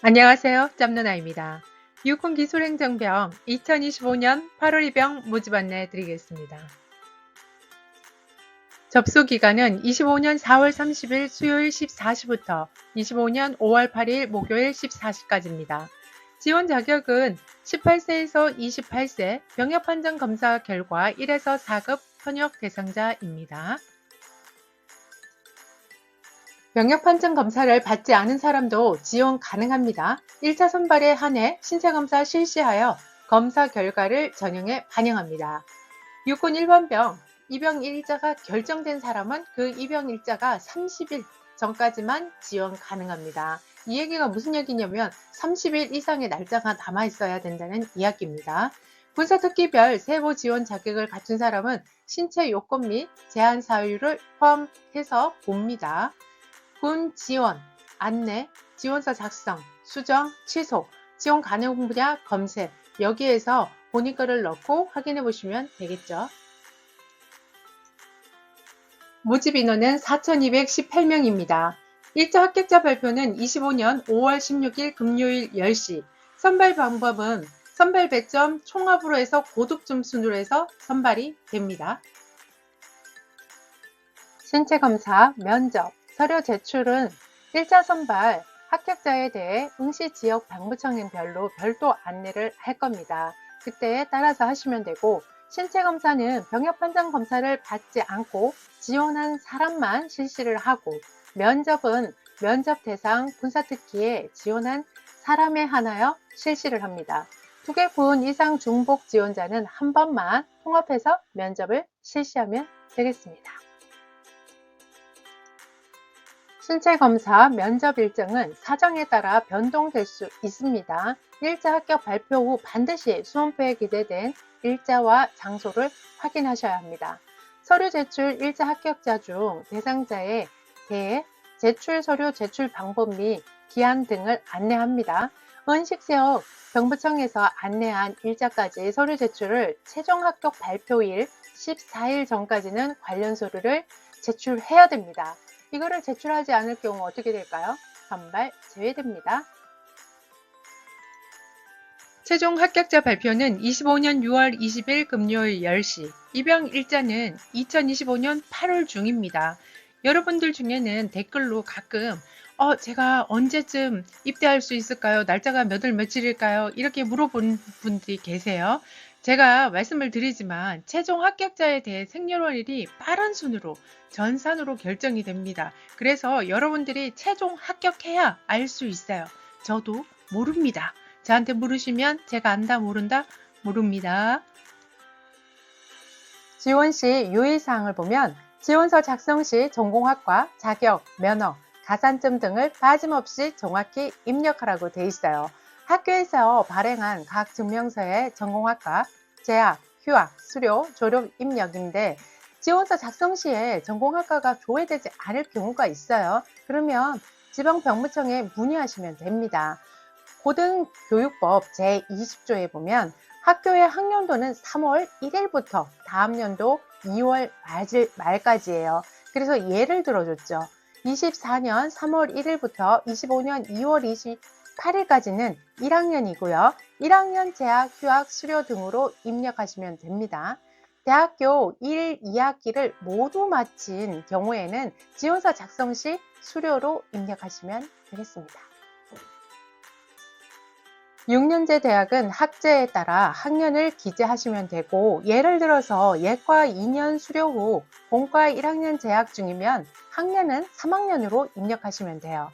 안녕하세요. 짬누나입니다. 육군 기술행정병 2025년 8월 입영 모집 안내 드리겠습니다. 접수 기간은 25년 4월 30일 수요일 14시부터 25년 5월 8일 목요일 14시까지입니다. 지원 자격은 18세에서 28세 병역 판정 검사 결과 1에서 4급 현역 대상자입니다. 병역 판정 검사를 받지 않은 사람도 지원 가능합니다. 1차 선발에 한해 신체 검사 실시하여 검사 결과를 전형에 반영합니다. 육군 1번병 입영 일자가 결정된 사람은 그 입영 일자가 30일 전까지만 지원 가능합니다. 이 얘기가 무슨 얘기냐면 30일 이상의 날짜가 남아 있어야 된다는 이야기입니다. 군사특기별 세부 지원 자격을 갖춘 사람은 신체 요건 및 제한 사유를 포함해서 봅니다. 군 지원, 안내, 지원서 작성, 수정, 취소, 지원 가능 분야 검색 여기에서 본인 거를 넣고 확인해 보시면 되겠죠. 모집 인원은 4,218명입니다. 1차 합격자 발표는 25년 5월 16일 금요일 10시. 선발 방법은 선발 배점 총합으로 해서 고득점 순으로 해서 선발이 됩니다. 신체 검사, 면접, 서류 제출은 1차 선발 합격자에 대해 응시 지역 방부청인별로 별도 안내를 할 겁니다. 그때에 따라서 하시면 되고 신체 검사는 병역 판정 검사를 받지 않고 지원한 사람만 실시를 하고 면접은 면접 대상 군사 특기에 지원한 사람에 한하여 실시를 합니다. 두 개 군 이상 중복 지원자는 한 번만 통합해서 면접을 실시하면 되겠습니다. 신체 검사 면접 일정은 사정에 따라 변동될 수 있습니다. 일자 합격 발표 후 반드시 수험표에 기재된 일자와 장소를 확인하셔야 합니다. 서류 제출 일자 합격자 중 대상자에 대해 제출 서류 제출 방법 및 기한 등을 안내합니다. 은식세역 병부청에서 안내한 일자까지 서류 제출을 최종 합격 발표일 14일 전까지는 관련 서류를 제출해야 됩니다. 이거를 제출하지 않을 경우 어떻게 될까요? 선발 제외됩니다. 최종 합격자 발표는 25년 6월 20일 금요일 10시, 입영 일자는 2025년 8월 중입니다. 여러분들 중에는 댓글로 가끔 어, 제가 언제쯤 입대할 수 있을까요? 날짜가 몇월 며칠일까요? 이렇게 물어본 분들이 계세요. 제가 말씀을 드리지만 최종 합격자에 대해 생년월일이 빠른 순으로 전산으로 결정이 됩니다. 그래서 여러분들이 최종 합격해야 알 수 있어요. 저도 모릅니다. 저한테 물으시면 제가 안다 모른다 모릅니다. 지원 시 유의사항을 보면 지원서 작성 시 전공학과, 자격, 면허, 가산점 등을 빠짐없이 정확히 입력하라고 돼 있어요. 학교에서 발행한 각 증명서의 전공학과, 재학, 휴학, 수료, 졸업 입력인데 지원서 작성 시에 전공학과가 조회되지 않을 경우가 있어요. 그러면 지방병무청에 문의하시면 됩니다. 고등교육법 제20조에 보면 학교의 학년도는 3월 1일부터 다음 연도 2월 말까지예요. 그래서 예를 들어줬죠. 24년 3월 1일부터 25년 2월 28일까지는 1학년이고요. 1학년 재학, 휴학, 수료 등으로 입력하시면 됩니다. 대학교 1, 2학기를 모두 마친 경우에는 지원서 작성 시 수료로 입력하시면 되겠습니다. 6년제 대학은 학제에 따라 학년을 기재하시면 되고 예를 들어서 예과 2년 수료 후 본과 1학년 재학 중이면 학년은 3학년으로 입력하시면 돼요.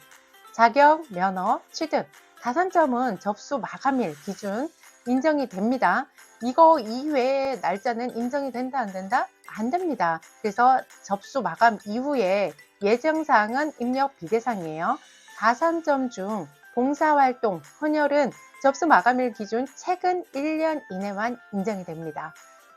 자격, 면허, 취득, 가산점은 접수 마감일 기준 인정이 됩니다. 이거 이외에 날짜는 인정이 된다 안 된다? 안 됩니다. 그래서 접수 마감 이후에 예정사항은 입력 비대상이에요. 가산점 중 봉사활동, 헌혈은 접수 마감일 기준 최근 1년 이내만 인정이 됩니다.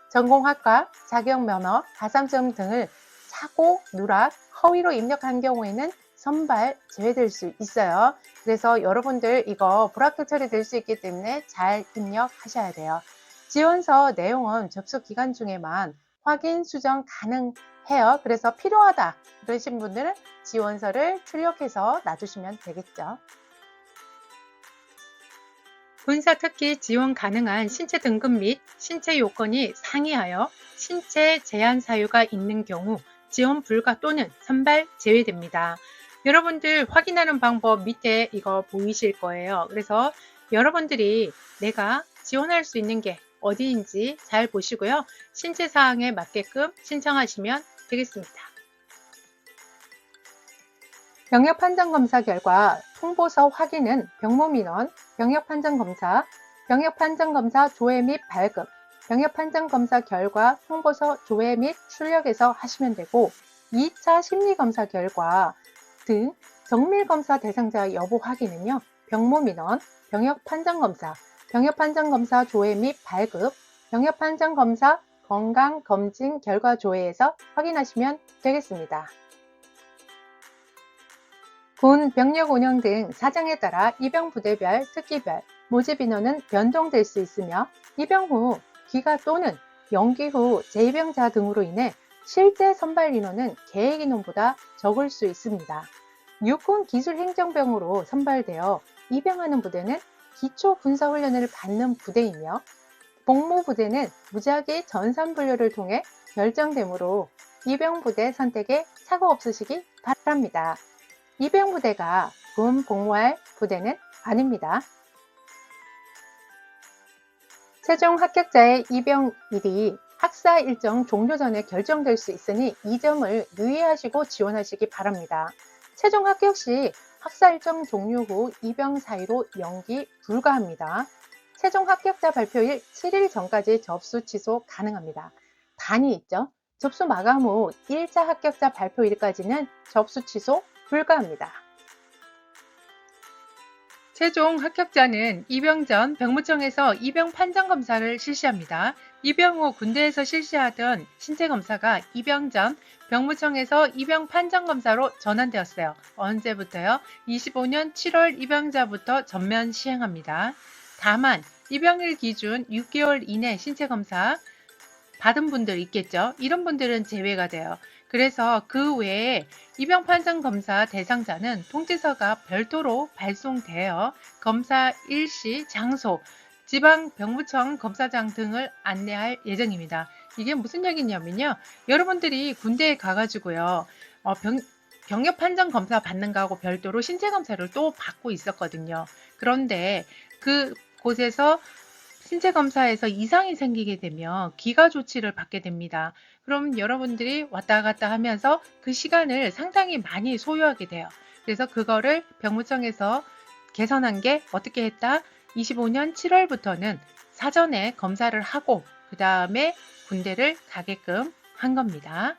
전공학과, 자격면허, 가산점 등을 사고, 누락, 허위로 입력한 경우에는 선발 제외될 수 있어요. 그래서 여러분들 이거 불합격 처리될 수 있기 때문에 잘 입력하셔야 돼요. 지원서 내용은 접수 기간 중에만 확인, 수정 가능해요. 그래서 필요하다 그러신 분들은 지원서를 출력해서 놔두시면 되겠죠. 군사 특기 지원 가능한 신체 등급 및 신체 요건이 상이하여 신체 제한 사유가 있는 경우 지원 불가 또는 선발 제외됩니다. 여러분들 확인하는 방법 밑에 이거 보이실 거예요. 그래서 여러분들이 내가 지원할 수 있는 게 어디인지 잘 보시고요. 신체 사항에 맞게끔 신청하시면 되겠습니다. 병역 판정 검사 결과 통보서 확인은 병무 민원, 병역 판정 검사, 병역 판정 검사 조회 및 발급, 병역 판정 검사 결과 통보서 조회 및 출력에서 하시면 되고 2차 심리 검사 결과 등 정밀 검사 대상자 여부 확인은요. 병무 민원, 병역 판정 검사, 병역 판정 검사 조회 및 발급, 병역 판정 검사 건강 검진 결과 조회에서 확인하시면 되겠습니다. 군 병력 운영 등 사정에 따라 입영 부대별, 특기별, 모집 인원은 변동될 수 있으며 입영 후 기가 또는 연기 후 재입영자 등으로 인해 실제 선발 인원은 계획 인원보다 적을 수 있습니다. 육군 기술 행정병으로 선발되어 입영하는 부대는 기초 군사 훈련을 받는 부대이며 복무 부대는 무작위 전산 분류를 통해 결정되므로 입영부대 선택에 사고 없으시기 바랍니다. 입영부대가 군 복무할 부대는 아닙니다. 최종 합격자의 입영 일이 학사 일정 종료 전에 결정될 수 있으니 이 점을 유의하시고 지원하시기 바랍니다. 최종 합격 시 학사 일정 종료 후 입영 사이로 연기 불가합니다. 최종 합격자 발표일 7일 전까지 접수 취소 가능합니다. 단이 있죠. 접수 마감 후 1차 합격자 발표일까지는 접수 취소 불가합니다. 최종 합격자는 입영 전 병무청에서 입영 판정 검사를 실시합니다. 입영 후 군대에서 실시하던 신체 검사가 입영 전 병무청에서 입영 판정 검사로 전환되었어요. 언제부터요? 25년 7월 입영자부터 전면 시행합니다. 다만 입영일 기준 6개월 이내 신체 검사 받은 분들 있겠죠. 이런 분들은 제외가 돼요. 그래서 그 외에 입영 판정 검사 대상자는 통지서가 별도로 발송되어 검사 일시, 장소, 지방 병무청 검사장 등을 안내할 예정입니다. 이게 무슨 얘기냐면요. 여러분들이 군대에 가가지고요. 어, 병, 병역 판정 검사 받는 거하고 별도로 신체 검사를 또 받고 있었거든요. 그런데 그 곳에서 신체 검사에서 이상이 생기게 되면 기가 조치를 받게 됩니다. 그럼 여러분들이 왔다 갔다 하면서 그 시간을 상당히 많이 소요하게 돼요. 그래서 그거를 병무청에서 개선한 게 어떻게 했다? 25년 7월부터는 사전에 검사를 하고 그 다음에 군대를 가게끔 한 겁니다.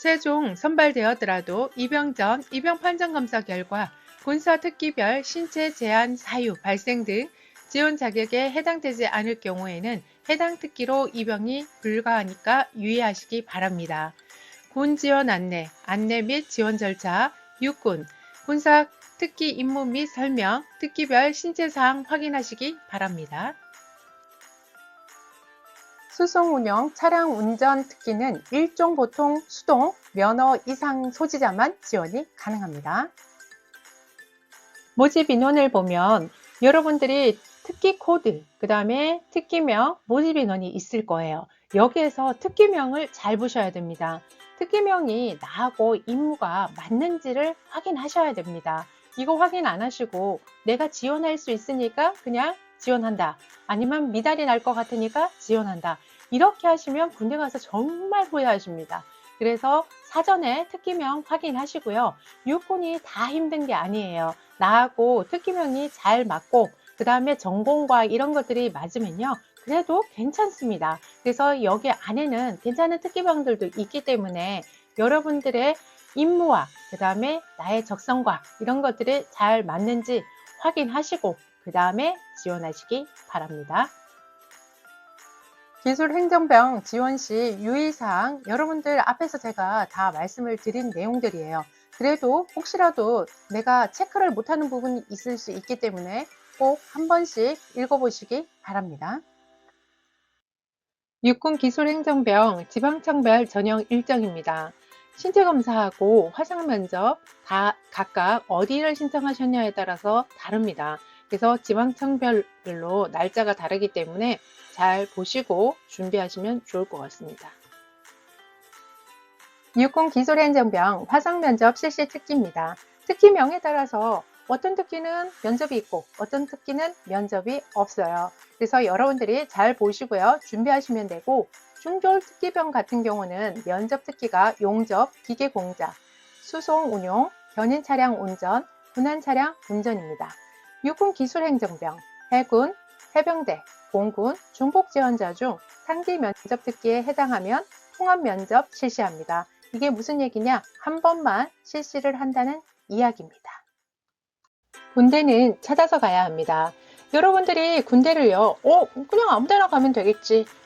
최종 선발되었더라도 입영 전 입영 판정 검사 결과 군사 특기별 신체 제한 사유 발생 등 지원 자격에 해당되지 않을 경우에는 해당 특기로 입영이 불가하니까 유의하시기 바랍니다. 군 지원 안내, 안내 및 지원 절차, 육군, 군사 특기 임무 및 설명, 특기별 신체 사항 확인하시기 바랍니다. 수송 운영 차량 운전 특기는 일종 보통 수동 면허 이상 소지자만 지원이 가능합니다. 모집 인원을 보면 여러분들이 특기 코드, 그 다음에 특기명, 모집 인원이 있을 거예요. 여기에서 특기명을 잘 보셔야 됩니다. 특기명이 나하고 임무가 맞는지를 확인하셔야 됩니다. 이거 확인 안 하시고 내가 지원할 수 있으니까 그냥 지원한다. 아니면 미달이 날 것 같으니까 지원한다. 이렇게 하시면 군대 가서 정말 후회하십니다. 그래서 사전에 특기명 확인하시고요. 육군이 다 힘든 게 아니에요. 나하고 특기명이 잘 맞고 그 다음에 전공과 이런 것들이 맞으면요. 그래도 괜찮습니다. 그래서 여기 안에는 괜찮은 특기병들도 있기 때문에 여러분들의 임무와 그 다음에 나의 적성과 이런 것들이 잘 맞는지 확인하시고 그 다음에 지원하시기 바랍니다. 기술행정병 지원 시 유의사항 여러분들 앞에서 제가 다 말씀을 드린 내용들이에요. 그래도 혹시라도 내가 체크를 못하는 부분이 있을 수 있기 때문에 꼭 한 번씩 읽어보시기 바랍니다. 육군 기술행정병 지방청별 전형 일정입니다. 신체 검사하고 화상 면접 다 각각 어디를 신청하셨냐에 따라서 다릅니다. 그래서 지방청별로 날짜가 다르기 때문에 잘 보시고 준비하시면 좋을 것 같습니다. 육군 기술행정병 화상 면접 실시 특기입니다. 특기명에 따라서 어떤 특기는 면접이 있고 어떤 특기는 면접이 없어요. 그래서 여러분들이 잘 보시고요. 준비하시면 되고 중졸 특기병 같은 경우는 면접 특기가 용접, 기계 공작, 수송 운용, 견인 차량 운전, 군안 차량 운전입니다. 육군 기술 행정병, 해군, 해병대, 공군, 중복 지원자 중 상기 면접 특기에 해당하면 통합 면접 실시합니다. 이게 무슨 얘기냐? 한 번만 실시를 한다는 이야기입니다. 군대는 찾아서 가야 합니다. 여러분들이 군대를요, 어, 그냥 아무 데나 가면 되겠지.